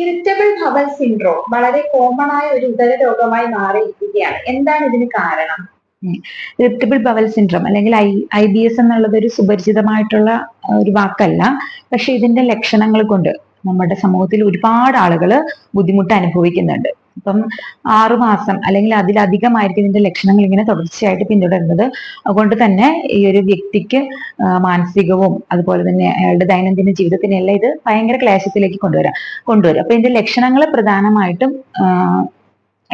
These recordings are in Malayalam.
ഇറിറ്റബിൾ ബവൽ സിൻഡ്രോം വളരെ കോമൺ ആയ ഒരു ഉദര രോഗമായി മാറിയിരിക്കുകയാണ്. എന്താണ് ഇതിന് കാരണം? ഇറിറ്റബിൾ ബവൽ സിൻഡ്രോം അല്ലെങ്കിൽ ഐ ഐ ബി എസ് എന്നുള്ളത് ഒരു സുപരിചിതമായിട്ടുള്ള ഒരു വാക്കല്ല. പക്ഷെ ഇതിന്റെ ലക്ഷണങ്ങൾ കൊണ്ട് നമ്മുടെ സമൂഹത്തിൽ ഒരുപാട് ആളുകൾ ബുദ്ധിമുട്ട് അനുഭവിക്കുന്നുണ്ട്. ഇപ്പം ആറുമാസം അല്ലെങ്കിൽ അതിലധികമായിരിക്കും ഇതിന്റെ ലക്ഷണങ്ങൾ ഇങ്ങനെ തുടർച്ചയായിട്ട് പിന്തുടരുന്നത്. അതുകൊണ്ട് തന്നെ ഈ ഒരു വ്യക്തിക്ക് മാനസികവും അതുപോലെ തന്നെ അയാളുടെ ദൈനംദിന ജീവിതത്തിനെല്ലാം ഇത് ഭയങ്കര ക്ലേശത്തിലേക്ക് കൊണ്ടുവരാം കൊണ്ടുവരും. അപ്പൊ ഇതിന്റെ ലക്ഷണങ്ങൾ പ്രധാനമായിട്ടും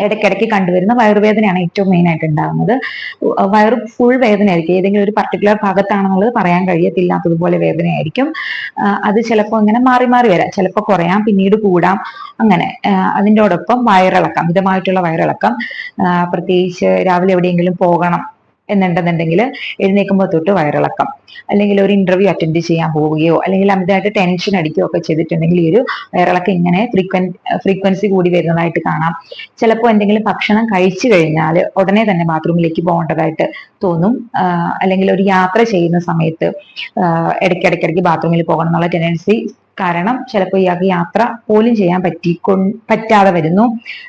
ഇടയ്ക്കിടയ്ക്ക് കണ്ടുവരുന്ന വയറുവേദനയാണ് ഏറ്റവും മെയിൻ ആയിട്ട് ഉണ്ടാകുന്നത് വയറ് ഫുൾ വേദനയായിരിക്കും. ഏതെങ്കിലും ഒരു പർട്ടിക്കുലർ ഭാഗത്താണെന്നുള്ളത് പറയാൻ കഴിയത്തില്ലാത്തതുപോലെ വേദനയായിരിക്കും. അത് ചിലപ്പോൾ ഇങ്ങനെ മാറി മാറി വരാം. ചിലപ്പോൾ കുറയാം പിന്നീട് കൂടാം. അങ്ങനെ അതിന്റെ ഒപ്പം വയറിളക്കം മിതമായിട്ടുള്ള വയറിളക്കം. പ്രത്യേകിച്ച് രാവിലെ എവിടെയെങ്കിലും പോകണം. എന്നുണ്ടെന്നുണ്ടെങ്കിൽ എഴുന്നേൽക്കുമ്പോൾ തൊട്ട് വയറിളക്കം. അല്ലെങ്കിൽ ഒരു ഇന്റർവ്യൂ അറ്റൻഡ് ചെയ്യാൻ പോവുകയോ അല്ലെങ്കിൽ അമിതമായിട്ട് ടെൻഷൻ അടിക്കുകയോ ഒക്കെ ചെയ്തിട്ടുണ്ടെങ്കിൽ ഈ ഒരു വയറിളക്കം ഇങ്ങനെ ഫ്രീക്വൻ ഫ്രീക്വൻസി കൂടി വരുന്നതായിട്ട് കാണാം. ചിലപ്പോൾ എന്തെങ്കിലും ഭക്ഷണം കഴിച്ചു കഴിഞ്ഞാൽ ഉടനെ തന്നെ ബാത്റൂമിലേക്ക് പോകേണ്ടതായിട്ട് തോന്നും. അല്ലെങ്കിൽ ഒരു യാത്ര ചെയ്യുന്ന സമയത്ത് ഇടയ്ക്കിടയ്ക്കിടയ്ക്ക് ബാത്റൂമിൽ പോകണം എന്നുള്ള ടെൻഡൻസി കാരണം ചിലപ്പോൾ ഇയാൾക്ക് യാത്ര പോലും ചെയ്യാൻ പറ്റി പറ്റാതെ വരുന്നു.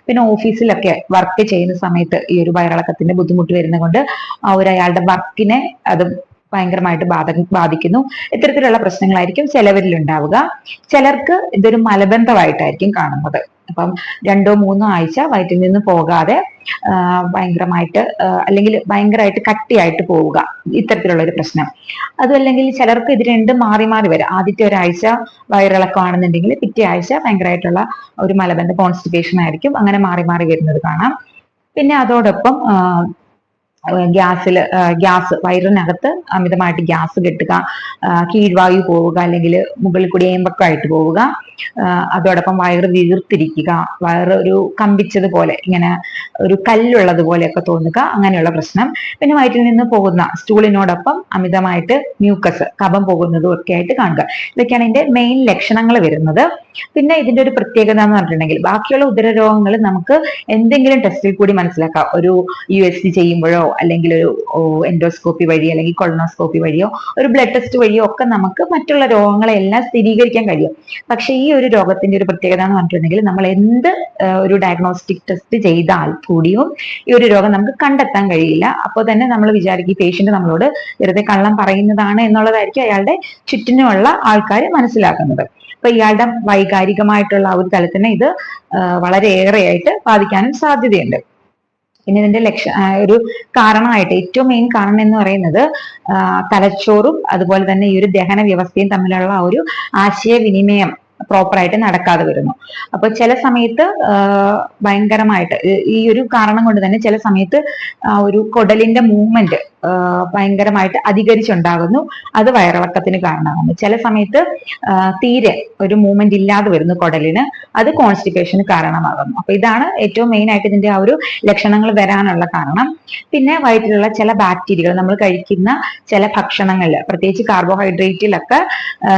പിന്നെ ഓഫീസിലൊക്കെ വർക്ക് ചെയ്യുന്ന സമയത്ത് ഈ ഒരു വയറിളക്കത്തിന്റെ ബുദ്ധിമുട്ട് വരുന്നത് കൊണ്ട് ഒരു അയാളുടെ വർക്കിനെ അത് ഭയങ്കരമായിട്ട് ബാധ ബാധിക്കുന്നു. ഇത്തരത്തിലുള്ള പ്രശ്നങ്ങളായിരിക്കും ചിലവരിൽ ഉണ്ടാവുക ചിലർക്ക് ഇതൊരു മലബന്ധമായിട്ടായിരിക്കും കാണുന്നത്. അപ്പം രണ്ടോ മൂന്നോ ആഴ്ച വയറ്റിൽ നിന്ന് പോകാതെ ഭയങ്കരമായിട്ട് അല്ലെങ്കിൽ ഭയങ്കരമായിട്ട് കട്ടിയായിട്ട് പോവുക. ഇത്തരത്തിലുള്ള ഒരു പ്രശ്നം. അതുമല്ലെങ്കിൽ ചിലർക്ക് ഇത് രണ്ടും മാറി മാറി വരാം. ആദ്യത്തെ ഒരാഴ്ച വയറിളക്കമാണെന്നുണ്ടെങ്കിൽ പിറ്റേ ആഴ്ച ഭയങ്കരമായിട്ടുള്ള ഒരു മലബന്ധ കോൺസ്റ്റിപ്പേഷൻ ആയിരിക്കും. അങ്ങനെ മാറി മാറി വരുന്നത് കാണാം. പിന്നെ അതോടൊപ്പം ഗ്യാസിൽ ഗ്യാസ് വയറിനകത്ത് അമിതമായിട്ട് ഗ്യാസ് കെട്ടുക കീഴ്വായു പോവുക അല്ലെങ്കിൽ മുകളിൽ കൂടി ഏമ്പക്കമായിട്ട് പോവുക അതോടൊപ്പം വയറ് വീർത്തിരിക്കുക വയറ് ഒരു കമ്പിച്ചതുപോലെ ഇങ്ങനെ ഒരു കല്ലുള്ളത് പോലെയൊക്കെ തോന്നുക അങ്ങനെയുള്ള പ്രശ്നം. പിന്നെ വയറ്റിൽ നിന്ന് പോകുന്ന സ്റ്റൂളിനോടൊപ്പം അമിതമായിട്ട് മ്യൂക്കസ് കഫം പോകുന്നതും ഒക്കെ ആയിട്ട് കാണുക. ഇതൊക്കെയാണ് ഇതിന്റെ മെയിൻ ലക്ഷണങ്ങൾ വരുന്നത്. പിന്നെ ഇതിന്റെ ഒരു പ്രത്യേകത എന്ന് പറഞ്ഞിട്ടുണ്ടെങ്കിൽ ബാക്കിയുള്ള ഉദരരോഗങ്ങൾ നമുക്ക് എന്തെങ്കിലും ടെസ്റ്റിൽ കൂടി മനസ്സിലാക്കാം. ഒരു യു എസ് സി ചെയ്യുമ്പോഴോ അല്ലെങ്കിൽ ഒരു എൻഡോസ്കോപ്പി വഴി അല്ലെങ്കിൽ കൊളനോസ്കോപ്പി വഴിയോ ഒരു ബ്ലഡ് ടെസ്റ്റ് വഴിയോ ഒക്കെ നമുക്ക് മറ്റുള്ള രോഗങ്ങളെല്ലാം സ്ഥിരീകരിക്കാൻ കഴിയും. പക്ഷെ ഈ ഒരു രോഗത്തിന്റെ ഒരു പ്രത്യേകത എന്ന് പറഞ്ഞിട്ടുണ്ടെങ്കിൽ നമ്മൾ എന്ത് ഒരു ഡയഗ്നോസ്റ്റിക് ടെസ്റ്റ് ചെയ്താൽ കൂടിയും ഈ ഒരു രോഗം നമുക്ക് കണ്ടെത്താൻ കഴിയില്ല. അപ്പോൾ തന്നെ നമ്മൾ വിചാരിക്കും ഈ പേഷ്യന്റ് നമ്മളോട് വെറുതെ കള്ളം പറയുന്നതാണ് എന്നുള്ളതായിരിക്കും അയാളുടെ ചുറ്റിനുമുള്ള ആൾക്കാർ മനസ്സിലാക്കുന്നത്. അപ്പൊ ഇയാളുടെ വൈകാരികമായിട്ടുള്ള ആ ഒരു തലത്തിനെ ഇത് വളരെയേറെയായിട്ട് ബാധിക്കാനും സാധ്യതയുണ്ട്. പിന്നെ ഇതിന്റെ ലക്ഷ ഒരു കാരണമായിട്ട്. ഏറ്റവും മെയിൻ കാരണം എന്ന് പറയുന്നത് തലച്ചോറും അതുപോലെ തന്നെ ഈ ഒരു ദഹന വ്യവസ്ഥയും തമ്മിലുള്ള ഒരു ആശയവിനിമയം പ്രോപ്പറായിട്ട് നടക്കാതെ വരുന്നു. അപ്പൊ ചില സമയത്ത് ഭയങ്കരമായിട്ട് ഈ- ഈ ഒരു കാരണം കൊണ്ട് തന്നെ ചില സമയത്ത് ആ ഒരു കുടലിന്റെ മൂവ്മെന്റ് ഭയങ്കരമായിട്ട് അധികരിച്ചുണ്ടാകുന്നു. അത് വയറിളക്കത്തിന് കാരണമാകുന്നു ചില സമയത്ത് തീരെ ഒരു മൂവ്മെന്റ് ഇല്ലാതെ വരുന്നു കുടലിന്. അത് കോൺസ്റ്റിപ്പേഷന് കാരണമാകുന്നു. അപ്പൊ ഇതാണ് ഏറ്റവും മെയിൻ ആയിട്ട് ഇതിന്റെ ആ ഒരു ലക്ഷണങ്ങൾ വരാനുള്ള കാരണം. പിന്നെ വയറ്റിലുള്ള ചില ബാക്ടീരിയകൾ നമ്മൾ കഴിക്കുന്ന ചില ഭക്ഷണങ്ങളിൽ പ്രത്യേകിച്ച് കാർബോഹൈഡ്രേറ്റിലൊക്കെ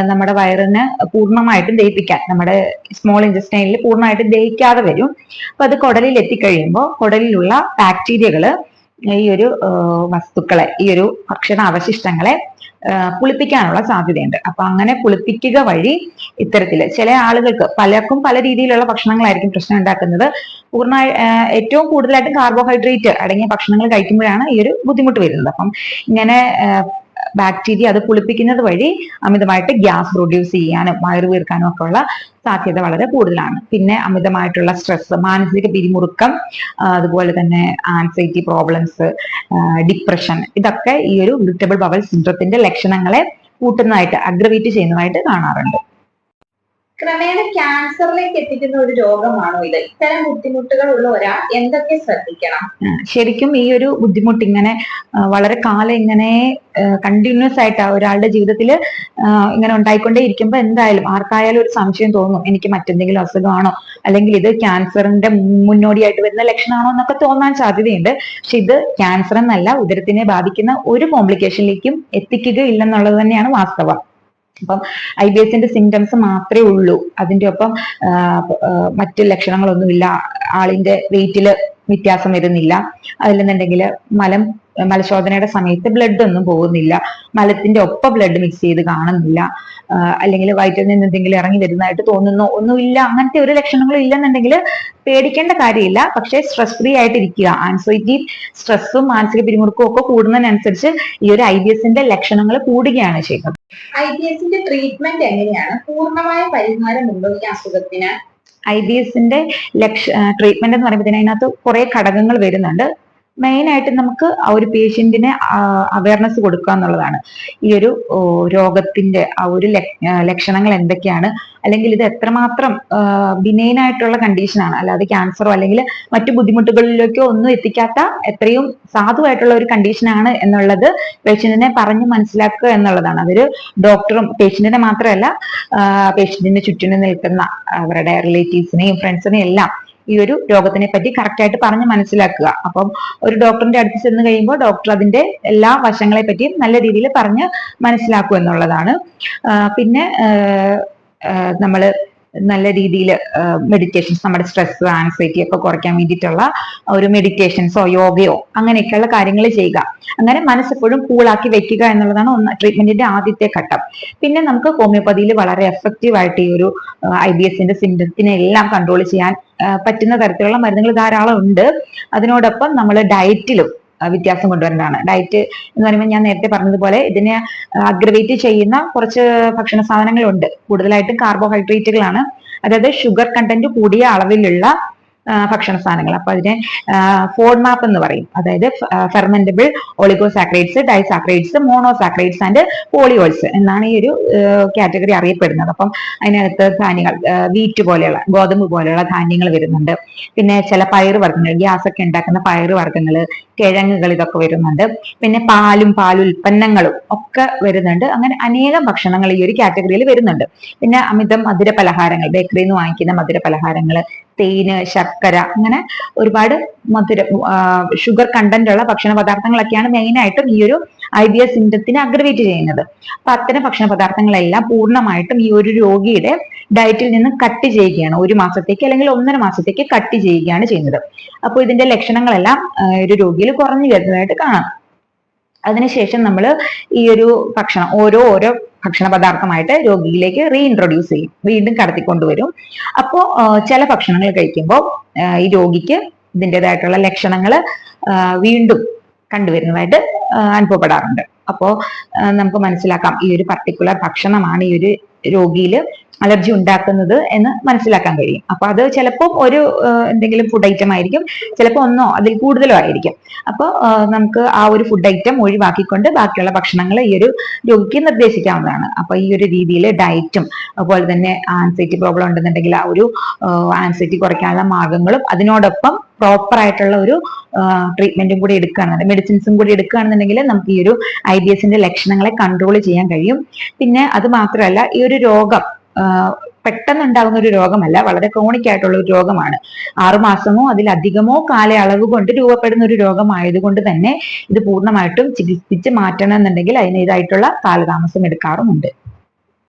നമ്മുടെ വയറിന് പൂർണമായിട്ടും ദഹിപ്പിക്കാൻ നമ്മുടെ സ്മോൾ ഇൻജസ്റ്റൈനിൽ പൂർണമായിട്ടും ദഹിക്കാതെ വരും. അപ്പൊ അത് കുടലിൽ എത്തിക്കഴിയുമ്പോൾ കുടലിലുള്ള ബാക്ടീരിയകൾ ഈ ഒരു വസ്തുക്കളെ ഈ ഒരു ഭക്ഷണ അവശിഷ്ടങ്ങളെ പുളിപ്പിക്കാനുള്ള സാധ്യതയുണ്ട്. അപ്പൊ അങ്ങനെ പുളിപ്പിക്കുക വഴി ഇത്തരത്തിൽ ചില ആളുകൾക്ക് പലർക്കും പല രീതിയിലുള്ള ഭക്ഷണങ്ങളായിരിക്കും പ്രശ്നം ഉണ്ടാക്കുന്നത്. പൂർണ ഏറ്റവും കൂടുതലായിട്ടും കാർബോഹൈഡ്രേറ്റ് അടങ്ങിയ ഭക്ഷണങ്ങൾ കഴിക്കുമ്പോഴാണ് ഈ ഒരു ബുദ്ധിമുട്ട് വരുന്നത്. അപ്പം ഇങ്ങനെ ബാക്ടീരിയ അത് പുളിപ്പിക്കുന്നത് വഴി അമിതമായിട്ട് ഗ്യാസ് പ്രൊഡ്യൂസ് ചെയ്യാനും വയറ് വീർക്കാനും ഒക്കെ ഉള്ള സാധ്യത വളരെ കൂടുതലാണ്. പിന്നെ അമിതമായിട്ടുള്ള സ്ട്രെസ് മാനസിക പിരിമുറുക്കം അതുപോലെ തന്നെ ആൻസൈറ്റി പ്രോബ്ലംസ് ഡിപ്രഷൻ ഇതൊക്കെ ഈ ഒരു ഇറിറ്റബിൾ ബവൽ സിൻഡ്രത്തിന്റെ ലക്ഷണങ്ങളെ കൂട്ടുന്നതായിട്ട് അഗ്രവേറ്റ് ചെയ്യുന്നതായിട്ട് കാണാറുണ്ട്. ക്രമേണ ക്യാൻസറിലേക്ക് എത്തിക്കുന്ന ഒരു രോഗമാണോ ഇത്? ഇത്തരം ബുദ്ധിമുട്ടുകൾ ഉള്ള ഒരാൾ എന്തൊക്കെ ശ്രദ്ധിക്കണം? ശരിക്കും ഈ ഒരു ബുദ്ധിമുട്ട് ഇങ്ങനെ വളരെ കാലം ഇങ്ങനെ കണ്ടിന്യൂസ് ആയിട്ട് ഒരാളുടെ ജീവിതത്തിൽ ഇങ്ങനെ ഉണ്ടായിക്കൊണ്ടേ ഇരിക്കുമ്പോൾ എന്തായാലും ആർക്കായാലും ഒരു സംശയം തോന്നും എനിക്ക് മറ്റെന്തെങ്കിലും അസുഖമാണോ? അല്ലെങ്കിൽ ഇത് ക്യാൻസറിന്റെ മുന്നോടിയായിട്ട് വരുന്ന ലക്ഷണമാണോ എന്നൊക്കെ തോന്നാൻ സാധ്യതയുണ്ട്. പക്ഷെ ഇത് ക്യാൻസർ എന്നല്ല ഉദരത്തിനെ ബാധിക്കുന്ന ഒരു കോംപ്ലിക്കേഷനിലേക്കും എത്തിക്കുകയില്ലെന്നുള്ളത് തന്നെയാണ് വാസ്തവം. അപ്പം ഐ ബി എസിന്റെ സിംറ്റംസ് മാത്രമേ ഉള്ളൂ. അതിന്റെ ഒപ്പം മറ്റ് ലക്ഷണങ്ങളൊന്നുമില്ല. ആളിന്റെ വെയിറ്റിൽ വ്യത്യാസം വരുന്നില്ല. അതിലെന്നുണ്ടെങ്കിൽ മലം മലശോധനയുടെ സമയത്ത് ബ്ലഡ് ഒന്നും പോകുന്നില്ല. മലത്തിന്റെ ഒപ്പം ബ്ലഡ് മിക്സ് ചെയ്ത് കാണുന്നില്ല. അല്ലെങ്കിൽ വയറ്റിൽ നിന്ന് എന്തെങ്കിലും ഇറങ്ങി വരുന്നതായിട്ട് തോന്നുന്നു. ഒന്നുമില്ല. അങ്ങനത്തെ ഒരു ലക്ഷണങ്ങളും ഇല്ലെന്നുണ്ടെങ്കിൽ പേടിക്കേണ്ട കാര്യമില്ല. പക്ഷെ സ്ട്രെസ് ഫ്രീ ആയിട്ട് ഇരിക്കുക ആൻസൈറ്റി സ്ട്രെസ്സും മാനസിക പിരിമുറുക്കവും ഒക്കെ കൂടുന്നതിനനുസരിച്ച് ഈ ഒരു ഐ ബി എസിന്റെ ലക്ഷണങ്ങൾ കൂടുകയാണ് ചെയ്യുന്നത്. ഐ ബി എസിന്റെ ട്രീറ്റ്മെന്റ് എങ്ങനെയാണ്? പൂർണമായ പരിഹാരമുണ്ടോ ഈ അസുഖത്തിന്? ഐ ബി എസിന്റെ ലക്ഷ ട്രീറ്റ്മെന്റ് എന്ന് പറയുമ്പോൾ അതിനകത്ത് കുറെ ഘടകങ്ങൾ വരുന്നുണ്ട്. മെയിൻ ആയിട്ട് നമുക്ക് ആ ഒരു പേഷ്യന്റിനെ അവയർനെസ് കൊടുക്കുക എന്നുള്ളതാണ്. ഈ ഒരു രോഗത്തിന്റെ ആ ഒരു ലക്ഷണങ്ങൾ എന്തൊക്കെയാണ്? അല്ലെങ്കിൽ ഇത് എത്രമാത്രം ബിനൈൻ ആയിട്ടുള്ള കണ്ടീഷനാണ് അല്ലാതെ ക്യാൻസറോ അല്ലെങ്കിൽ മറ്റു ബുദ്ധിമുട്ടുകളിലേക്കോ ഒന്നും എത്തിക്കാത്ത എത്രയും സാധുവായിട്ടുള്ള ഒരു കണ്ടീഷനാണ് എന്നുള്ളത് പേഷ്യന്റിനെ പറഞ്ഞ് മനസ്സിലാക്കുക എന്നുള്ളതാണ്. അതൊരു ഡോക്ടറും പേഷ്യന്റിനെ മാത്രമല്ല പേഷ്യന്റിന്റെ ചുറ്റിനും നിൽക്കുന്ന അവരുടെ റിലേറ്റീവ്സിനെയും ഫ്രണ്ട്സിനെയും എല്ലാം ഈ ഒരു രോഗത്തിനെ പറ്റി കറക്റ്റ് ആയിട്ട് പറഞ്ഞ് മനസ്സിലാക്കുക. അപ്പം ഒരു ഡോക്ടറിന്റെ അടുത്ത് ചെന്ന് കഴിയുമ്പോൾ ഡോക്ടർ അതിന്റെ എല്ലാ വശങ്ങളെ പറ്റിയും നല്ല രീതിയിൽ പറഞ്ഞ് മനസ്സിലാക്കുക എന്നുള്ളതാണ്. പിന്നെ നമ്മൾ നല്ല രീതിയിൽ മെഡിറ്റേഷൻസ് നമ്മുടെ സ്ട്രെസ് ആൻസൈറ്റി ഒക്കെ കുറയ്ക്കാൻ വേണ്ടിയിട്ടുള്ള ഒരു മെഡിറ്റേഷൻസോ യോഗയോ അങ്ങനെയൊക്കെയുള്ള കാര്യങ്ങൾ ചെയ്യുക. അങ്ങനെ മനസ്സെപ്പോഴും കൂളാക്കി വെക്കുക എന്നുള്ളതാണ് ഒന്ന് ട്രീറ്റ്മെന്റിന്റെ ആദ്യത്തെ ഘട്ടം. പിന്നെ നമുക്ക് ഹോമിയോപ്പതിയിൽ വളരെ എഫക്റ്റീവ് ആയിട്ട് ഈ ഒരു ഐ ബി എസിന്റെ സിംറ്റത്തിനെ എല്ലാം കൺട്രോൾ ചെയ്യാൻ പറ്റുന്ന തരത്തിലുള്ള മരുന്നുകൾ ധാരാളം ഉണ്ട്. അതിനോടൊപ്പം നമ്മൾ ഡയറ്റിലും വ്യത്യാസം കൊണ്ടുവരേണ്ടതാണ് ഡയറ്റ് എന്ന് പറയുമ്പോൾ ഞാൻ നേരത്തെ പറഞ്ഞതുപോലെ ഇതിനെ അഗ്രവേറ്റ് ചെയ്യുന്ന കുറച്ച് ഭക്ഷണ സാധനങ്ങളുണ്ട്. കൂടുതലായിട്ടും കാർബോഹൈഡ്രേറ്റുകളാണ് അതായത് ഷുഗർ കണ്ടന്റ് കൂടിയ അളവിലുള്ള ഭക്ഷണ സാധനങ്ങൾ. അപ്പൊ അതിനെ ഫോഡ് മാപ്പ് എന്ന് പറയും. അതായത് fermentable oligosaccharides disaccharides monosaccharides and polyols എന്നാണ് ഈ ഒരു കാറ്റഗറി അറിയപ്പെടുന്നത്. അപ്പം അതിനകത്ത് ധാന്യങ്ങൾ വീറ്റ് പോലെയുള്ള ഗോതമ്പ് പോലെയുള്ള ധാന്യങ്ങൾ വരുന്നുണ്ട്. പിന്നെ ചില പയർ വർഗങ്ങൾ ഗ്യാസ് ഒക്കെ ഉണ്ടാക്കുന്ന പയർ വർഗങ്ങൾ കിഴങ്ങുകൾ ഇതൊക്കെ വരുന്നുണ്ട്. പിന്നെ പാലും പാലുൽപ്പന്നങ്ങളും ഒക്കെ വരുന്നുണ്ട്. അങ്ങനെ അനേകം ഭക്ഷണങ്ങൾ ഈ ഒരു കാറ്റഗറിയിൽ വരുന്നുണ്ട്. പിന്നെ അമിതം മധുര പലഹാരങ്ങൾ ബേക്കറിയിൽ നിന്ന് വാങ്ങിക്കുന്ന മധുര പലഹാരങ്ങൾ തേന് ശർക്കര അങ്ങനെ ഒരുപാട് മധുര ഷുഗർ കണ്ടന്റ് ഉള്ള ഭക്ഷണ പദാർത്ഥങ്ങളൊക്കെയാണ് മെയിൻ ആയിട്ടും ഈ ഒരു ഐ ബി എസ് സിംറ്റത്തിനെ അഗ്രവേറ്റ് ചെയ്യുന്നത്. അപ്പൊ അത്തരം ഭക്ഷണ പദാർത്ഥങ്ങളെല്ലാം പൂർണമായിട്ടും ഈ ഒരു രോഗിയുടെ ഡയറ്റിൽ നിന്ന് കട്ട് ചെയ്യുകയാണ്. ഒരു മാസത്തേക്ക് അല്ലെങ്കിൽ ഒന്നര മാസത്തേക്ക് കട്ട് ചെയ്യുകയാണ് ചെയ്യുന്നത്. അപ്പോൾ ഇതിന്റെ ലക്ഷണങ്ങളെല്ലാം ഒരു രോഗിയിൽ കുറഞ്ഞു വരുന്നതായിട്ട് കാണാം. അതിനുശേഷം നമ്മൾ ഈ ഒരു ഭക്ഷണം ഓരോ ഓരോ ഭക്ഷണ പദാർത്ഥമായിട്ട് രോഗിയിലേക്ക് റീഇൻട്രൊഡ്യൂസ് ചെയ്യും. വീണ്ടും കടത്തിക്കൊണ്ടുവരും. അപ്പോ ചില ഭക്ഷണങ്ങൾ കഴിക്കുമ്പോൾ ഈ രോഗിക്ക് ഇതിന്റെതായിട്ടുള്ള ലക്ഷണങ്ങൾ വീണ്ടും കണ്ടുവരുന്നതായിട്ട് അനുഭവപ്പെടാറുണ്ട്. അപ്പോ നമുക്ക് മനസ്സിലാക്കാം. ഈ ഒരു പർട്ടിക്കുലർ ഭക്ഷണമാണ് ഈ ഒരു രോഗിയിൽ അലർജി ഉണ്ടാക്കുന്നത് എന്ന് മനസ്സിലാക്കാൻ കഴിയും. അപ്പൊ അത് ചിലപ്പോൾ ഒരു എന്തെങ്കിലും ഫുഡ് ഐറ്റം ആയിരിക്കും ചിലപ്പോൾ ഒന്നോ അതിൽ കൂടുതലോ ആയിരിക്കും. അപ്പോൾ നമുക്ക് ആ ഒരു ഫുഡ് ഐറ്റം ഒഴിവാക്കിക്കൊണ്ട് ബാക്കിയുള്ള ഭക്ഷണങ്ങൾ ഈ ഒരു രോഗിക്ക് നിർദ്ദേശിക്കാവുന്നതാണ്. അപ്പൊ ഈ ഒരു രീതിയിൽ ഡയറ്റും അതുപോലെ തന്നെ ആൻസൈറ്റി പ്രോബ്ലം ഉണ്ടെന്നുണ്ടെങ്കിൽ ആ ഒരു ആൻസൈറ്റി കുറയ്ക്കാനുള്ള മാർഗങ്ങളും അതിനോടൊപ്പം പ്രോപ്പർ ആയിട്ടുള്ള ഒരു ട്രീറ്റ്മെന്റും കൂടി എടുക്കുകയാണെന്നുണ്ടെങ്കിൽ മെഡിസിൻസും കൂടി എടുക്കുകയാണെന്നുണ്ടെങ്കിൽ നമുക്ക് ഈ ഒരു ഐ ബി എസിന്റെ ലക്ഷണങ്ങളെ കൺട്രോൾ ചെയ്യാൻ കഴിയും. പിന്നെ അത് മാത്രമല്ല ഈ ഒരു രോഗം പെട്ടെന്ന് ഉണ്ടാകുന്ന ഒരു രോഗമല്ല വളരെ ക്രോണിക് ആയിട്ടുള്ള ഒരു രോഗമാണ്. ആറുമാസമോ അതിലധികമോ കാലയളവ് കൊണ്ട് രൂപപ്പെടുന്ന ഒരു രോഗമായതുകൊണ്ട് തന്നെ ഇത് പൂർണമായിട്ടും ചികിത്സിച്ച് മാറ്റണം എന്നുണ്ടെങ്കിൽ അതിനേതായിട്ടുള്ള കാലതാമസം എടുക്കാറുമുണ്ട്.